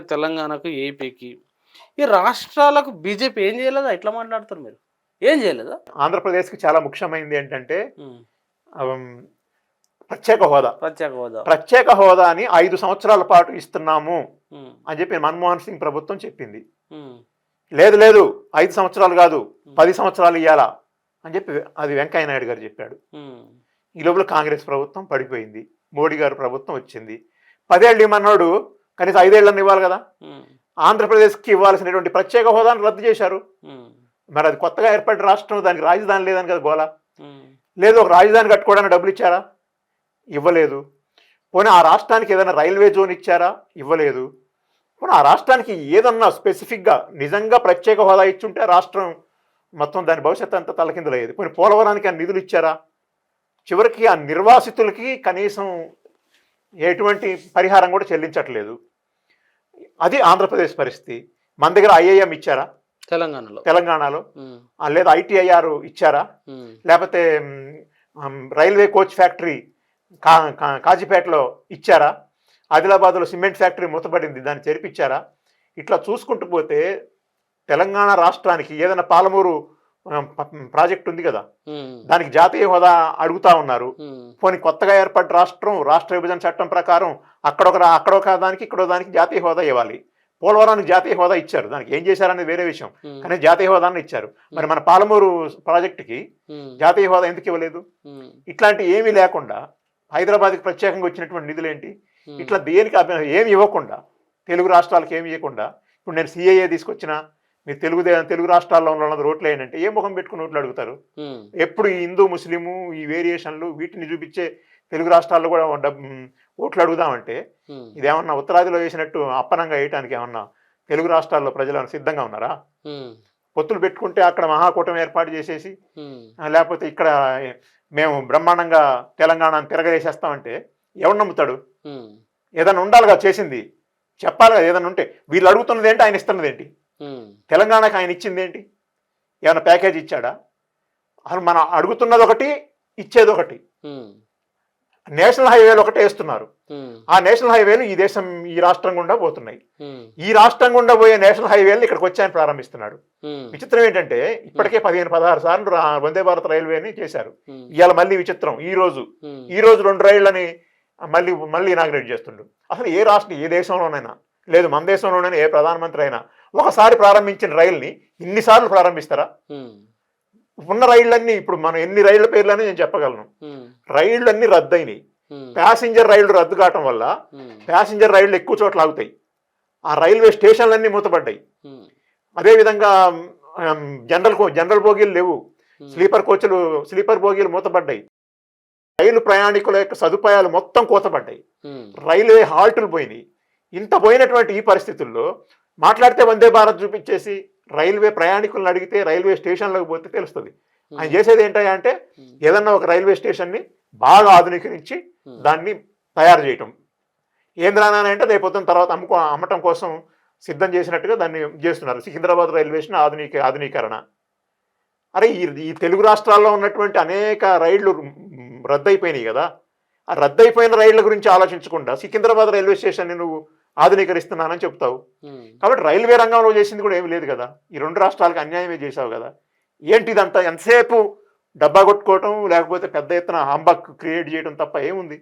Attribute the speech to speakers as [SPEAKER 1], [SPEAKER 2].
[SPEAKER 1] తెలంగాణకు ఏపీకి. ఈ రాష్ట్రాలకు బీజేపీ ఏం చేయలేదా? ఎట్లా మాట్లాడతారు మీరు? ఏం చేయలేదా?
[SPEAKER 2] ఆంధ్రప్రదేశ్కి చాలా ముఖ్యమైనది ఏంటంటే ప్రత్యేక హోదా.
[SPEAKER 1] ప్రత్యేక హోదా.
[SPEAKER 2] ప్రత్యేక హోదాని ఐదు సంవత్సరాల పాటు ఇస్తున్నాము. అని చెప్పి మన్మోహన్ సింగ్ ప్రభుత్వం చెప్పింది. లేదు లేదు ఐదు సంవత్సరాలు కాదు పది సంవత్సరాలు ఇవ్వాలా అని చెప్పి అది వెంకయ్య నాయుడు గారు చెప్పాడు. ఈ లోపల కాంగ్రెస్ ప్రభుత్వం పడిపోయింది. మోడీ గారు ప్రభుత్వం వచ్చింది. పదేళ్ళు ఇమ్మన్నాడు కనీసం ఐదేళ్ళను ఇవ్వాలి కదా. ఆంధ్రప్రదేశ్కి ఇవ్వాల్సినటువంటి ప్రత్యేక హోదాను రద్దు చేశారు. మరి అది కొత్తగా ఏర్పడిన రాష్ట్రం దానికి రాజధాని లేదని కదా గోలా.
[SPEAKER 1] లేదు
[SPEAKER 2] ఒక రాజధాని కట్టుకోవడానికి డబ్బులు ఇచ్చారా? ఇవ్వలేదు. పోనీ ఆ రాష్ట్రానికి ఏదైనా రైల్వే జోన్ ఇచ్చారా? ఇవ్వలేదు. పోనీ ఆ రాష్ట్రానికి ఏదన్నా స్పెసిఫిక్గా నిజంగా ప్రత్యేక హోదా ఇచ్చుంటే రాష్ట్రం మొత్తం దాని భవిష్యత్తు అంతా తలకిందులయ్యేది. పోనీ పోలవరానికి ఆ నిధులు ఇచ్చారా? చివరికి ఆ నిర్వాసితులకి కనీసం ఎటువంటి పరిహారం కూడా చెల్లించట్లేదు. అది ఆంధ్రప్రదేశ్ పరిస్థితి. మన దగ్గర ఐఏఎం ఇచ్చారా?
[SPEAKER 1] తెలంగాణలో.
[SPEAKER 2] తెలంగాణలో. లేదా ఐటీఐఆర్ ఇచ్చారా. లేకపోతే రైల్వే కోచ్ ఫ్యాక్టరీ కా కాజీపేటలో ఇచ్చారా? ఆదిలాబాద్లో సిమెంట్ ఫ్యాక్టరీ మూతపడింది దాన్ని తెరిపించారా? ఇట్లా చూసుకుంటూ పోతే తెలంగాణ రాష్ట్రానికి ఏదైనా పాలమూరు ప్రాజెక్ట్ ఉంది కదా. దానికి జాతీయ హోదా అడుగుతా ఉన్నారు. పోనీ కొత్తగా ఏర్పడ్డ రాష్ట్రం రాష్ట్ర విభజన చట్టం ప్రకారం అక్కడొక అక్కడొక దానికి ఇక్కడో దానికి జాతీయ హోదా ఇవ్వాలి పోలవరానికి జాతీయ హోదా ఇచ్చారు దానికి ఏం చేశారనేది వేరే విషయం. కానీ జాతీయ హోదాను ఇచ్చారు మరి మన పాలమూరు ప్రాజెక్టుకి. జాతీయ హోదా ఎందుకు ఇవ్వలేదు. ఇట్లాంటి ఏమీ లేకుండా హైదరాబాద్కి ప్రత్యేకంగా వచ్చినటువంటి నిధులు ఏంటి. ఇట్లా దేనికి ఏమి ఇవ్వకుండా తెలుగు రాష్ట్రాలకు ఏమి ఇవ్వకుండా ఇప్పుడు నేను సిఏఏ తీసుకొచ్చిన మీరు తెలుగు తెలుగు రాష్ట్రాల్లో ఉన్న ఓట్లు ఏంటంటే ఏ ముఖం పెట్టుకుని ఓట్లు అడుగుతారు. ఎప్పుడు ఈ హిందూ ముస్లిము ఈ వేరియేషన్లు వీటిని చూపించే తెలుగు రాష్ట్రాల్లో కూడా ఓట్లు అడుగుదామంటే. ఇదేమన్నా ఉత్తరాదిలో వేసినట్టు అప్పనంగా వేయటానికి ఏమన్నా తెలుగు రాష్ట్రాల్లో ప్రజలు సిద్ధంగా ఉన్నారా. పొత్తులు పెట్టుకుంటే అక్కడ మహాకూటమి ఏర్పాటు చేసేసి లేకపోతే ఇక్కడ మేము బ్రహ్మాండంగా తెలంగాణను తిరగలేసేస్తామంటే ఎవరు నమ్ముతాడు
[SPEAKER 1] ఉమ్.
[SPEAKER 2] ఏదైనా ఉండాలిగా చేసింది చెప్పాలి కదా ఏదైనా ఉంటే వీళ్ళు అడుగుతున్నది ఏంటి ఆయన ఇస్తున్నది ఏంటి. తెలంగాణకి ఆయన ఇచ్చింది ఏంటి ఏమైనా ప్యాకేజ్ ఇచ్చాడా అసలు మనం అడుగుతున్నది ఒకటి ఇచ్చేది ఒకటి. నేషనల్ హైవేలు ఒకటే వేస్తున్నారు. ఆ నేషనల్ హైవేలు ఈ దేశం ఈ రాష్ట్రం గుండా పోతున్నాయి. ఈ రాష్ట్రం గుండా పోయే నేషనల్ హైవేలు ఇక్కడికి వచ్చాయని ప్రారంభిస్తున్నాడు
[SPEAKER 1] ఉమ్.
[SPEAKER 2] విచిత్రం ఏంటంటే ఇప్పటికే పదిహేను పదహారు సార్లు వందే భారత్ రైల్వేని చేశారు. ఇవాళ మళ్ళీ విచిత్రం ఈ రోజు. ఈ రోజు రెండు రైళ్ళని మళ్ళీ మళ్ళీ ఇనాగ్రేట్ చేస్తుండు అసలు ఏ రాష్ట్రం ఏ దేశంలోనైనా లేదు మన దేశంలోనైనా ఏ ప్రధానమంత్రి అయినా ఒకసారి ప్రారంభించిన రైల్ని ఇన్నిసార్లు ప్రారంభిస్తారా. ఉన్న రైళ్ళన్నీ ఇప్పుడు మనం ఎన్ని రైళ్ళ పేర్లని నేను చెప్పగలను. రైళ్ళన్నీ రద్దయినాయి. ప్యాసింజర్ రైళ్ళు రద్దు కావటం వల్ల. ప్యాసింజర్ రైళ్ళు ఎక్కువ చోట్ల ఆగుతాయి ఆ రైల్వే స్టేషన్లన్నీ మూతపడ్డాయి. అదేవిధంగా జనరల్ జనరల్ బోగీలు లేవు. స్లీపర్ కోచ్లు స్లీపర్ బోగీలు మూతపడ్డాయి రైలు ప్రయాణికుల యొక్క సదుపాయాలు మొత్తం కోతపడ్డాయి. రైల్వే హాల్టులు పోయినాయి ఇంత పోయినటువంటి ఈ పరిస్థితుల్లో మాట్లాడితే వందే భారత్ చూపించేసి రైల్వే ప్రయాణికులను అడిగితే రైల్వే స్టేషన్లకు పోతే తెలుస్తుంది. ఆయన చేసేది ఏంటంటే అంటే. ఏదన్నా ఒక రైల్వే స్టేషన్ని బాగా ఆధునీకరించి. దాన్ని తయారు చేయటం. ఏంద్రానా అంటే రేపు పొద్దున్న తర్వాత అమ్ముకో అమ్మటం కోసం సిద్ధం చేసినట్టుగా దాన్ని చేస్తున్నారు. సికింద్రాబాద్ రైల్వే స్టేషన్ ఆధునిక ఆధునీకరణ. అరే ఈ ఈ తెలుగు రాష్ట్రాల్లో ఉన్నటువంటి అనేక రైళ్ళు రద్దయిపోయినాయి కదా. ఆ రద్దయిపోయిన రైళ్ళ గురించి ఆలోచించకుండా సికింద్రాబాద్ రైల్వే స్టేషన్ని నువ్వు ఆధునీకరిస్తున్నానని చెప్తావు. కాబట్టి రైల్వే రంగంలో చేసింది కూడా ఏమీ లేదు కదా. ఈ రెండు రాష్ట్రాలకు అన్యాయమే చేసావు కదా. ఏంటి ఇదంతా ఎంతసేపు డబ్బా కొట్టుకోవటం లేకపోతే పెద్ద ఎత్తున హంబక్ క్రియేట్ చేయడం తప్ప ఏముంది?